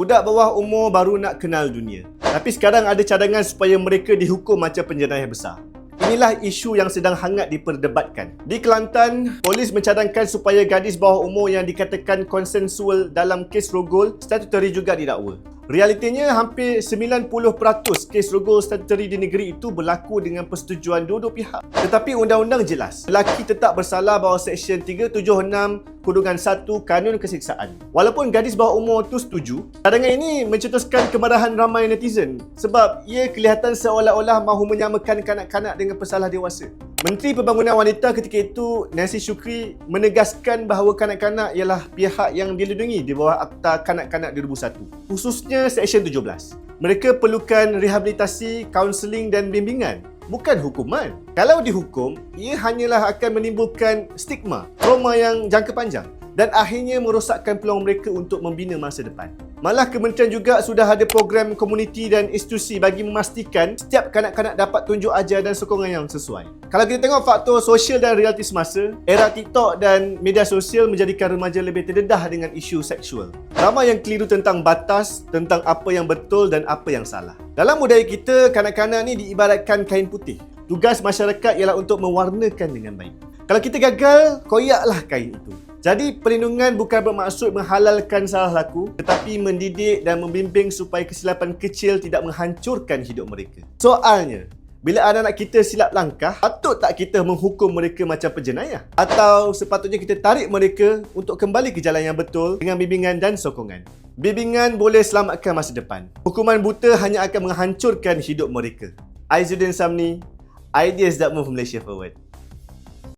Budak bawah umur baru nak kenal dunia. Tapi sekarang ada cadangan supaya mereka dihukum macam penjenayah besar. Inilah isu yang sedang hangat diperdebatkan. Di Kelantan, polis mencadangkan supaya gadis bawah umur yang dikatakan konsensual dalam kes rogol statutory juga didakwa. Realitinya hampir 90% kes rogol statutory di negeri itu berlaku dengan persetujuan dua-dua pihak. Tetapi undang-undang jelas, lelaki tetap bersalah bawah Seksyen 376 Kurungan 1 Kanun Keseksaan. Walaupun gadis bawah umur tu setuju, cadangan ini mencetuskan kemarahan ramai netizen sebab ia kelihatan seolah-olah mahu menyamakan kanak-kanak dengan pesalah dewasa. Menteri Pembangunan Wanita ketika itu, Nancy Shukri, menegaskan bahawa kanak-kanak ialah pihak yang dilindungi di bawah Akta Kanak-Kanak 2001, khususnya Seksyen 17. Mereka perlukan rehabilitasi, kaunseling dan bimbingan, bukan hukuman. Kalau dihukum, ia hanyalah akan menimbulkan stigma, trauma yang jangka panjang dan akhirnya merosakkan peluang mereka untuk membina masa depan. Malah kementerian juga sudah ada program komuniti dan institusi bagi memastikan setiap kanak-kanak dapat tunjuk ajar dan sokongan yang sesuai. Kalau kita tengok faktor sosial dan realiti semasa, era TikTok dan media sosial menjadikan remaja lebih terdedah dengan isu seksual. Ramai yang keliru tentang batas, tentang apa yang betul dan apa yang salah. Dalam budaya kita, kanak-kanak ni diibaratkan kain putih. Tugas masyarakat ialah untuk mewarnakan dengan baik. Kalau kita gagal, koyaklah kain itu. Jadi perlindungan bukan bermaksud menghalalkan salah laku tetapi mendidik dan membimbing supaya kesilapan kecil tidak menghancurkan hidup mereka. Soalnya, bila anak-anak kita silap langkah, patut tak kita menghukum mereka macam penjenayah? Atau sepatutnya kita tarik mereka untuk kembali ke jalan yang betul dengan bimbingan dan sokongan? Bimbingan boleh selamatkan masa depan. Hukuman buta hanya akan menghancurkan hidup mereka. Aizuddin Samni, Ideas that move Malaysia forward.